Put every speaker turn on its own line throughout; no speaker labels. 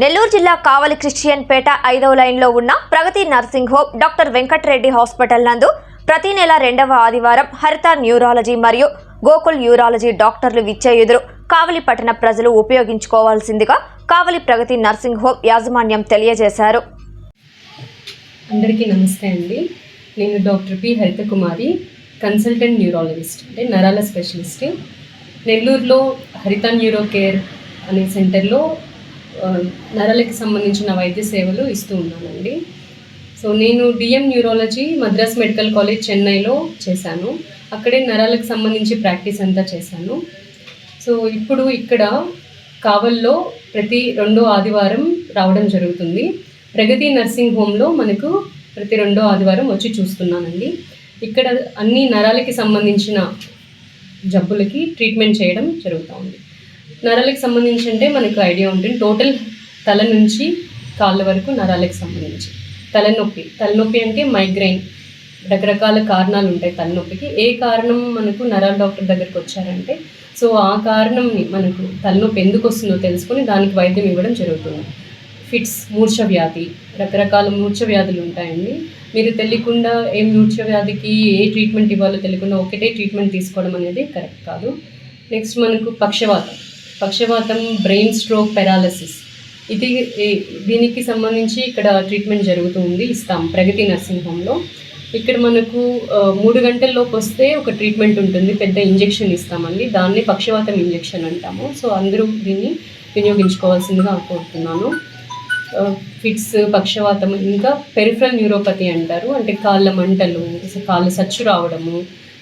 నెల్లూరు జిల్లా కావలి క్రిస్టియన్ పేట ఐదవ లైన్లో ఉన్న Pragathi nursing home doctor Venkatareddy hospital నందు ప్రతి నెల రెండవ ఆదివారం హరిత న్యూరాలజీ మరియు గోకుల్ యూరాలజీ డాక్టర్లు విచ్చే ఎదురు కావలి పట్టణ ప్రజలు ఉపయోగించుకోవాల్సిందిగా కావలి ప్రగతి నర్సింగ్ హోమ్ యాజమాన్యం తెలియజేశారు.
అందరికీ నమస్తే అండి. నేను doctor P Haritha Kumari consultant neurologist అంటే నరాల స్పెషలిస్ట్. నెల్లూరులో హరిత న్యూరో కేర్ అనే సెంటర్లో నరాలకి సంబంధించిన వైద్య సేవలు ఇస్తూ ఉన్నానండి. సో నేను DM neurology Madras medical college చెన్నైలో చేశాను. అక్కడే నరాలకు సంబంధించి ప్రాక్టీస్ అంతా చేశాను. సో ఇప్పుడు ఇక్కడ కావల్లో ప్రతి రెండో ఆదివారం రావడం జరుగుతుంది. ప్రగతి నర్సింగ్ హోమ్లో మనకు ప్రతి రెండో ఆదివారం వచ్చి చూస్తున్నానండి. ఇక్కడ అన్ని నరాలకి సంబంధించిన జబ్బులకి ట్రీట్మెంట్ చేయడం జరుగుతూ ఉంది. నరాలకు సంబంధించి అంటే మనకు ఐడియా ఉంటుంది. టోటల్ తల నుంచి కాళ్ళ వరకు నరాలకు సంబంధించి. తలనొప్పి. తలనొప్పి అంటే మైగ్రైన్. రకరకాల కారణాలు ఉంటాయి తలనొప్పికి. ఏ కారణం మనకు నరాల డాక్టర్ దగ్గరికి వచ్చారంటే సో ఆ కారణంని మనకు తలనొప్పి ఎందుకు వస్తుందో తెలుసుకొని దానికి వైద్యం ఇవ్వడం జరుగుతుంది. ఫిట్స్ మూర్ఛ వ్యాధి. రకరకాల మూర్ఛ వ్యాధులు ఉంటాయండి. మీరు తెలియకుండా ఏ మూర్ఛ వ్యాధికి ఏ ట్రీట్మెంట్ ఇవ్వాలో తెలియకుండా ఒకటే ట్రీట్మెంట్ తీసుకోవడం అనేది కరెక్ట్ కాదు. నెక్స్ట్ మనకు పక్షవాతం. పక్షవాతం బ్రెయిన్ స్ట్రోక్ పెరాలసిస్ ఇది దీనికి సంబంధించి ఇక్కడ ట్రీట్మెంట్ జరుగుతూ ఉంది ఇస్తాం ప్రగతి నర్సింగ్ హోమ్లో ఇక్కడ మనకు మూడు గంటల్లోపు వస్తే ఒక ట్రీట్మెంట్ ఉంటుంది పెద్ద ఇంజెక్షన్ ఇస్తామండి. దాన్ని పక్షవాతం ఇంజెక్షన్ అంటాము. సో అందరూ దీన్ని వినియోగించుకోవాల్సిందిగా కోరుతున్నాను. ఫిట్స్ పక్షవాతం ఇంకా పెరిఫరల్ న్యూరోపతి అంటారు. అంటే కాళ్ళ మంటలు కాళ్ళ సచ్చు రావడము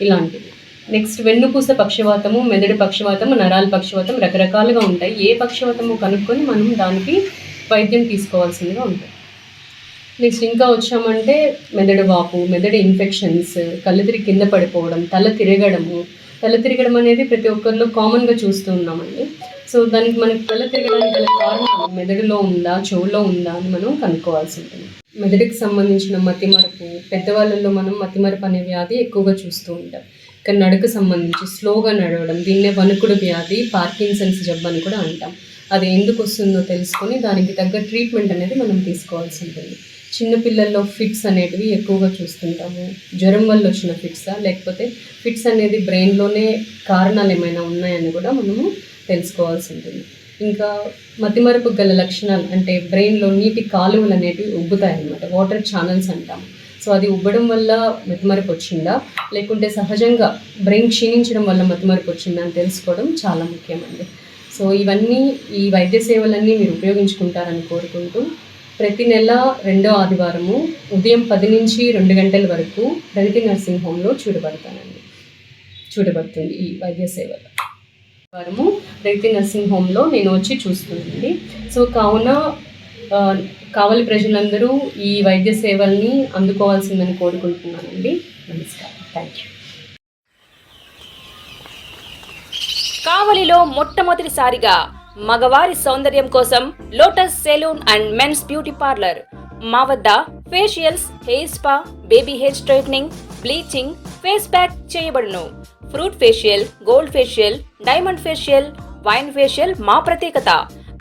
ఇలాంటివి. నెక్స్ట్ వెన్నుపూస పక్షవాతము మెదడు పక్షవాతము నరాల పక్షవాతం రకరకాలుగా ఉంటాయి. ఏ పక్షవాతము కనుక్కొని మనం దానికి వైద్యం తీసుకోవాల్సిందిగా ఉంటుంది. నెక్స్ట్ ఇంకా వచ్చామంటే మెదడు వాపు మెదడు ఇన్ఫెక్షన్స్ కళ్ళు తిరిగి కింద పడిపోవడం తల తిరగడము. తల తిరగడం అనేది ప్రతి ఒక్కరిలో కామన్గా చూస్తూ ఉన్నామండి. సో దానికి మనకి తల తిరగడానికి గల కారణం మెదడులో ఉందా చెవులో ఉందా అని మనం కనుక్కోవాల్సి ఉంటుంది. మెదడుకి సంబంధించిన మతిమరపు పెద్దవాళ్ళల్లో మనం మతిమరపు అనే వ్యాధి ఎక్కువగా చూస్తూ ఉంటాం. ఇక నడుకు సంబంధించి స్లోగా నడవడం దీన్నే వణుకుడు వ్యాధి పార్కిన్సన్స్ జబ్బు అని కూడా అంటాం. అది ఎందుకు వస్తుందో తెలుసుకొని దానికి తగ్గ ట్రీట్మెంట్ అనేది మనం తీసుకోవాల్సి ఉంటుంది. చిన్నపిల్లల్లో ఫిట్స్ అనేటివి ఎక్కువగా చూస్తుంటాము. జ్వరం వల్ల వచ్చిన ఫిట్సా? లేకపోతే ఫిట్స్ అనేది బ్రెయిన్లోనే కారణాలు ఏమైనా ఉన్నాయని కూడా మనము తెలుసుకోవాల్సి ఉంటుంది. ఇంకా మతిమరపు గల లక్షణాలు అంటే బ్రెయిన్లో నీటి కాలువలు అనేటివి ఉబ్బుతాయి అన్నమాట వాటర్ ఛానల్స్ అంటాము. సో అది ఉబ్బడం వల్ల మతిమరుపు వచ్చిందా? లేకుంటే సహజంగా బ్రెయిన్ క్షీణించడం వల్ల మతిమరుపు వచ్చిందా అని తెలుసుకోవడం చాలా ముఖ్యమండి. సో ఇవన్నీ ఈ వైద్య సేవలన్నీ మీరు ఉపయోగించుకుంటారని కోరుకుంటూ ప్రతి నెల రెండో ఆదివారము ఉదయం పది నుంచి రెండు గంటల వరకు ప్రగతి నర్సింగ్ హోమ్లో చూడబడతానండి. చూడబడుతుంది ఈ వైద్య సేవలు వారము ప్రగతి నర్సింగ్ హోమ్లో నేను వచ్చి చూస్తున్నానండి. సో కావున కావలి ప్రజలందరూ ఈ వైద్య సేవల్ని అందుకోవాల్సిందని కోరుకుంటున్నానండి. నమస్కారం. థ్యాంక్ యూ
కావలిలో మొట్టమొదటిసారిగా మగవారి సౌందర్యం కోసం Lotus saloon and men's beauty parlour. మా వద్ద facials hair spa baby hair straightening bleaching face pack చేయబడును. Fruit facial gold facial diamond facial wine facial మా ప్రత్యేకత.